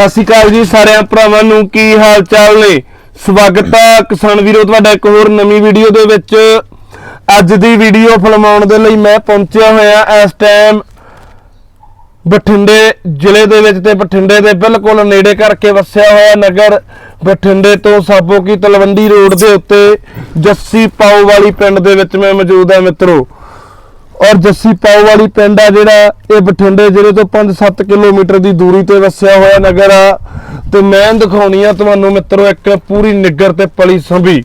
ਸਤਿ ਸ਼੍ਰੀ ਅਕਾਲ ਜੀ ਸਾਰਿਆਂ ਭਰਾਵਾਂ ਨੂੰ, ਕੀ ਹਾਲ ਚਾਲ ਨੇ? ਸਵਾਗਤ ਹੈ ਕਿਸਾਨ ਵੀਰੋ, ਤੁਹਾਡਾ ਇੱਕ ਹੋਰ ਨਵੀਂ ਵੀਡੀਓ ਦੇ ਵਿੱਚ। ਅੱਜ ਦੀ ਵੀਡੀਓ ਫਿਲਮਾਉਣ ਦੇ ਲਈ ਮੈਂ ਪਹੁੰਚਿਆ ਹੋਇਆ ਇਸ ਟਾਈਮ ਬਠਿੰਡੇ ਜ਼ਿਲ੍ਹੇ ਦੇ ਵਿੱਚ ਤੇ ਬਠਿੰਡੇ ਦੇ ਬਿਲਕੁਲ ਨੇੜੇ ਕਰਕੇ ਵਸਿਆ ਹੋਇਆ ਨਗਰ, ਬਠਿੰਡੇ ਤੋਂ ਸਾਬੋ ਕੀ ਤਲਵੰਡੀ ਰੋਡ ਦੇ ਉੱਤੇ ਜੱਸੀ ਪਾਉ ਵਾਲੀ ਪਿੰਡ ਦੇ ਵਿੱਚ ਮੈਂ ਮੌਜੂਦ ਹਾਂ ਮਿੱਤਰੋ। ਔਰ ਜੱਸੀ ਪਾਉ ਵਾਲੀ ਪਿੰਡ ਆ ਜਿਹੜਾ ਇਹ ਬਠਿੰਡੇ ਜ਼ਿਲ੍ਹੇ ਤੋਂ 5-7 ਕਿਲੋਮੀਟਰ ਦੀ ਦੂਰੀ ਤੇ ਵਸਿਆ ਹੋਇਆ ਨਗਰ ਆ। ਤੇ ਮੈਂ ਦਿਖਾਉਣੀ ਆ ਤੁਹਾਨੂੰ ਮਿੱਤਰੋ ਇੱਕ ਪੂਰੀ ਨਿੱਗਰ ਤੇ ਪਲੀ ਸੰਭੀ।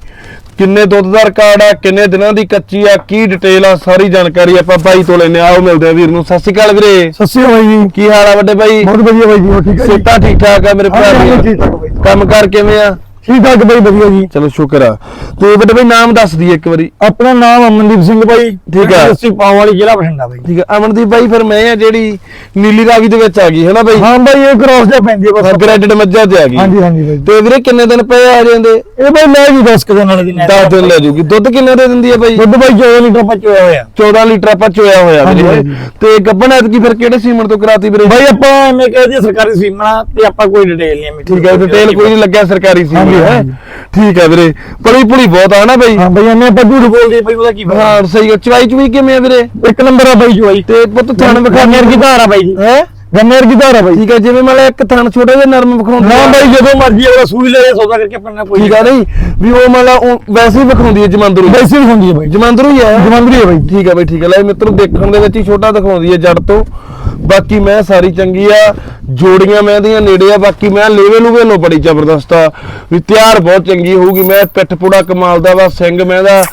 ਕਿੰਨੇ ਦੁੱਧ ਦਾ ਰਿਕਾਰਡ ਆ ਕਿੰਨੇ ਦਿਨਾਂ ਦੀ ਕੱਚੀ ਆ ਕੀ ਡਿਟੇਲ ਆ ਸਾਰੀ ਜਾਣਕਾਰੀ ਆਪਾਂ ਭਾਈ ਤੋਂ ਲੈਨੇ ਆਓ ਮਿਲਦੇ ਆ ਵੀਰ ਨੂੰ। ਸਤਿ ਸ਼੍ਰੀ ਅਕਾਲ ਵੀਰੇ। ਸਤਿ ਸ਼੍ਰੀ ਅਕਾਲ ਜੀ। ਕੀ ਹਾਲ ਆ ਵੱਡੇ ਭਾਈ ਬਹੁਤ ਵਧੀਆ ਬਾਈ ਜੀ ਠੀਕ ਹੈ ਜੀ? ਸਿੱਟਾ ਠੀਕ ਠਾਕ ਆ ਮੇਰੇ ਭਰਾ ਬਾਈ। ਕੰਮ ਕਰ ਕਿਵੇਂ ਆ? ਠੀਕ ਠਾਕ ਬਾਈ ਵਧੀਆ ਜੀ। ਚਲੋ ਸ਼ੁਕਰ ਆ। ਤੇ ਵੱਡੇ ਭਾਈ ਨਾਮ ਦੱਸ ਦਈਏ ਇੱਕ ਵਾਰੀ। ਆਪਣਾ ਨਾਮ ਅਮਨਦੀਪ ਸਿੰਘ ਬਾਈ। ਠੀਕ ਹੈ। ਅਸੀਂ ਪਾਉ ਵਾਲੀ ਜ਼ਿਲ੍ਹਾ ਬਠਿੰਡਾ ਬਾਈ। ਠੀਕ ਆ। ਅਮਨਦੀਪ ਭਾਈ ਫਿਰ ਮੈਂ ਆ ਜਿਹੜੀ ਨੀਲੀ ਰਾਵੀ ਦੇ ਵਿੱਚ ਆ ਗਈ ਹੈ ਨਾ ਬਾਈ? ਹਾਂ ਬਾਈ ਇਹ ਕ੍ਰਾਸ ਦੇ ਪੈਂਦੀ ਹੈ ਬਸ। ਗ੍ਰੈਡਡ ਮੱਝਾਂ ਤੇ ਆ ਗਈ। ਹਾਂਜੀ ਹਾਂਜੀ ਬਾਈ। ਤੇ ਵੀਰੇ ਕਿੰਨੇ ਦਿਨ ਪਏ ਆ ਜਾਂਦੇ ਇਹ ਬਾਈ ਲੈ ਜੀ 10 ਕਿਲੋ ਨਾਲ ਦੀ 10 ਦਿਨ ਲੈ ਜੂਗੀ। ਦੁੱਧ ਕਿੰਨੇ ਦੇ ਦਿੰਦੀ ਹੈ ਬਾਈ? ਦੁੱਧ ਬਾਈ 14 ਲੀਟਰ ਪਚੋਇਆ ਹੋਇਆ। 14 ਲੀਟਰ ਆਪਾਂ ਚੋਇਆ ਹੋਇਆ ਵੀਰੇ। ਤੇ ਗੱਬਣ ਐਤਕੀ ਫਿਰ ਕਿਹੜੇ ਸੀਮਨ ਤੋਂ ਕਰਾਤੀ ਵੀਰੇ? ਬਾਈ ਆਪਾਂ ਐਵੇਂ ਕਹਦੇ ਸਰਕਾਰੀ ਸੀਮਾ ਤੇ ਆਪਾਂ ਕੋਈ ਡਿਟੇਲ ਨਹੀਂ ਮਿੱਠੀ ਠੀਕ ਹੈ ਡਿਟੇਲ ਕੋਈ ਨਹੀਂ ਲੱਗਿਆ ਸਰਕਾਰੀ ਸੀਮਨ ਹੈ। ਠੀਕ ਹੈ ਵੀਰੇ। ਪਲੀ ਪੁਲੀ ਬਹੁਤ ਆ ਨਾ ਬਾਈ। ਹਾਂ ਬਾਈ ਐਵੇਂ ਆਪਾਂ ਝੂਠ ਬੋਲਦੇ ਬਾਈ ਉਹਦਾ ਕੀ ਫਾਇਦਾ? ਹਾਂ ਸਹੀ ਹੈ ਚਵਾਈ ਚੁਈ ਕਿਵੇਂ ਆ ਵੀਰੇ? ਇੱਕ ਨੰਬਰ ਆ ਬਾਈ ਬਾਈ ਤੇ ਪੁੱਤ ਥਣ ਵਿਖਾ ਗੰਨੇਰ ਕੀ ਧਾਰ ਆ ਬਾਈ ਜੀ। ਹੈ? ਗੰਨੇਰ ਕੀ ਧਾਰ ਆ ਬਾਈ। ਠੀਕ ਹੈ ਜਿਵੇਂ ਮਤਲਬ ਇੱਕ ਥਣ ਛੋਟੇ ਜਿਹੇ ਨਰਮ ਵਿਖਾਉਂਦੇ ਨਾ। ਬਾਈ ਜਦੋਂ ਮਰਜ਼ੀ ਉਹਦਾ ਸੂਈ ਲੈ ਸੌਦਾ ਕਰਕੇ ਆਪਣਾ ਕੋਈ ਠੀਕ ਆ ਨਹੀਂ ਵੀ ਉਹ ਮਤਲਬ ਵੈਸੇ ਹੀ ਵਿਖਾਉਂਦੀ ਹੈ ਜਮੰਦਰੂ। ਵੈਸੇ ਵੀ ਹੁੰਦੀ ਹੈ ਬਾਈ। ਜਮੰਦਰੂ ਹੀ ਹੈ ਜਮੰਦਰੀ ਹੈ ਬਾਈ। ਠੀਕ ਹੈ ਬਈ ਠੀਕ ਹੈ ਲੈ ਮਿੱਤਰੋ ਦੇਖਣ ਦੇ ਵਿੱਚ ਹੀ ਛੋਟਾ ਦਿਖਾਉਂਦੀ ਹੈ ਜੜ ਤੋਂ। ਬਾਕੀ ਮੈਂ ਸਾਰੀ ਚੰਗੀ ਆ ਜੋੜੀਆਂ ਮੈਂ ਦੀਆਂ ਨੇੜੇ ਆ ਬਾਕੀ ਮੈਂ ਲੇਵੇ ਲੂਵੇ ਲੋ ਬੜੀ ਜ਼ਬਰਦਸਤ ਆ। ਵੀ ਤਿਆਰ ਬਹੁਤ ਚੰਗੀ ਹੋਊਗੀ। ਮੈਂ ਪਿੱਠ ਪੂੜਾ ਕਮਾਲ ਦਾ ਵਾ ਸਿੰਘ ਮੈਂ ਦਾ।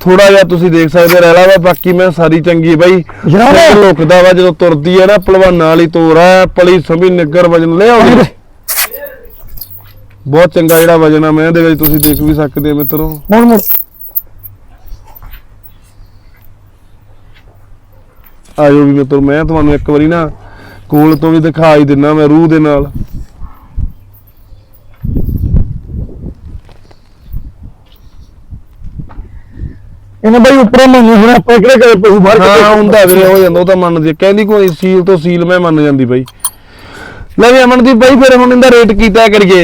ਥੋੜਾ ਜਿਹਾ ਤੁਸੀਂ ਦੇਖ ਸਕਦੇ ਰਹਿਲਾ ਵਾ ਬਾਕੀ ਮੈਂ ਸਾਰੀ ਚੰਗੀ ਬਈ। ਜਨਾਬ। ਲੁਕਦਾ ਵਾ ਜਦੋਂ ਤੁਰਦੀ ਹੈ ਨਾ ਪਹਿਲਵਾਨਾਂ ਵਾਲੀ ਤੋਰ ਆ ਪਲੀ ਸਮੀ ਨਿੱਗਰ ਵਜਨ ਲੈ ਆਉਂਦੀ ਬਹੁਤ ਚੰਗਾ ਜਿਹੜਾ ਵਜਨ ਆ ਮੈਂ ਦੇ ਵਿੱਚ ਤੁਸੀਂ ਦੇਖ ਵੀ ਸਕਦੇ ਹੋ ਮਿੱਤਰੋ। ਮੁੜ ਮੁੜ। ਆਇਓ ਵੀ ਮਿੱਤਰ ਮੈਂ ਤੁਹਾਨੂੰ ਇੱਕ ਵਾਰੀ ਨਾ ਕੋਲ ਤੋਂ ਵੀ ਦਿਖਾ ਹੀ ਦਿੰਨਾ ਮੈਂ ਰੂਹ ਦੇ ਨਾਲ। ਇਹਨੇ ਬਾਈ ਉੱਪਰੋਂ ਮੰਨੇ ਹੁਣ ਆਪਾਂ ਕਿਹੜੇ ਕਦੇ ਪਸ਼ੂ ਬਾਹਰ ਹਾਂ ਹੁੰਦਾ ਵੀਰੇ ਹੋ ਜਾਂਦਾ ਉਹ ਤਾਂ ਮੰਨਦੀ ਕਹਿੰਦੀ ਕੋਈ ਸੀਲ ਤੋਂ ਸੀਲ ਮੈਂ ਮੰਨ ਜਾਂਦੀ ਬਾਈ। ਲੈ ਵੀ ਅਮਨਦੀਪ ਬਾਈ ਫਿਰ ਹੁਣ ਇਹਦਾ ਰੇਟ ਕੀਤਾ ਕਰੀਏ?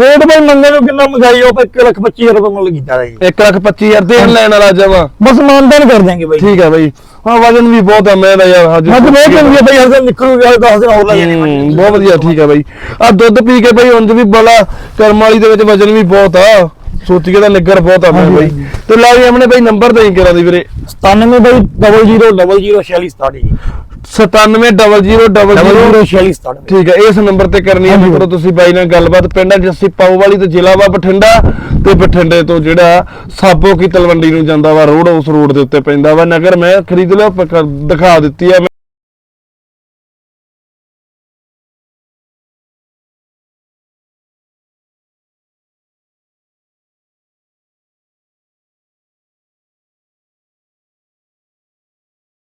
ਰੇਟ ਬਾਈ ਮੰਨੇ ਨੂੰ ਕਿੰਨਾ ਮਗਾਈ ਉਹ 1 ਲੱਖ 25000 ਰੁਪਏ ਮੁੱਲ ਕੀਤਾ ਜੀ। 1 ਲੱਖ 25000 ਦੇਣ ਲੈਣ ਵਾਲਾ ਜਮਾ ਬਸ ਮਾਨਦਾਨ ਕਰ ਦਿਆਂਗੇ ਬਾਈ। ਠੀਕ ਹੈ ਬਾਈ। ਹਾਂ ਵਜਨ ਵੀ ਬਹੁਤ ਆ ਮੈਂ ਦਾ ਯਾਰ ਹਜ ਬਹੁਤ ਚੰਗੀ ਹੈ ਬਾਈ ਹਰ ਦਿਨ ਨਿਕਲੂਗੀ 10 ਦਿਨ ਹੋਰ ਲੱਗ ਜਾਣੇ ਹੂੰ, ਬਹੁਤ ਵਧੀਆ ਠੀਕ ਹੈ ਬਾਈ। ਆ ਦੁੱਧ ਪੀ ਕੇ ਬਾਈ ਉਂਝ ਵੀ ਬੜਾ ਕਰਮ ਵਾਲੀ ਦੇ ਵਿੱਚ ਵਜਨ ਵੀ ਬਹੁਤ ਆ। ਸੋਚ ਕੇ ਤਾਂ ਨਿੱਗਰ ਬਹੁਤ ਆ ਮੈਂ ਹਾਂਜੀ, ਬਾਈ। ਤੇ ਲੈ ਵੀ ਆਪਣੇ ਬਾਈ ਨੰਬਰ ਦੇਈ ਕਰਾਂ ਦੀ ਵੀਰੇ? 97 ਬਾਈ 000046 ਸਟਾਰਟ ਜੀ। 970000 0046 ਠੀਕ ਹੈ ਇਸ ਨੰਬਰ ਤੇ ਕਰਨੀ ਹੈ। ਮਿੱਤਰੋ ਤੁਸੀਂ ਬਾਈ ਨਾਲ ਗੱਲਬਾਤ ਪਿੰਡ ਜੱਸੀ ਪਾਉ ਵਾਲੀ ਤੇ ਜ਼ਿਲ੍ਹਾ ਵਾ ਬਠਿੰਡਾ ਤੇ ਬਠਿੰਡੇ ਤੋਂ ਜਿਹੜਾ ਸਾਬੋ ਕੀ ਤਲਵੰਡੀ ਨੂੰ ਜਾਂਦਾ ਵਾ ਰੋਡ ਉਸ ਰੋਡ ਦੇ ਉੱਤੇ ਪੈਂਦਾ ਵਾ। ਨਗਰ ਮੈਂ ਖਰੀਦ ਲਿਆ ਦਿਖਾ ਦਿੱਤੀ ਹੈ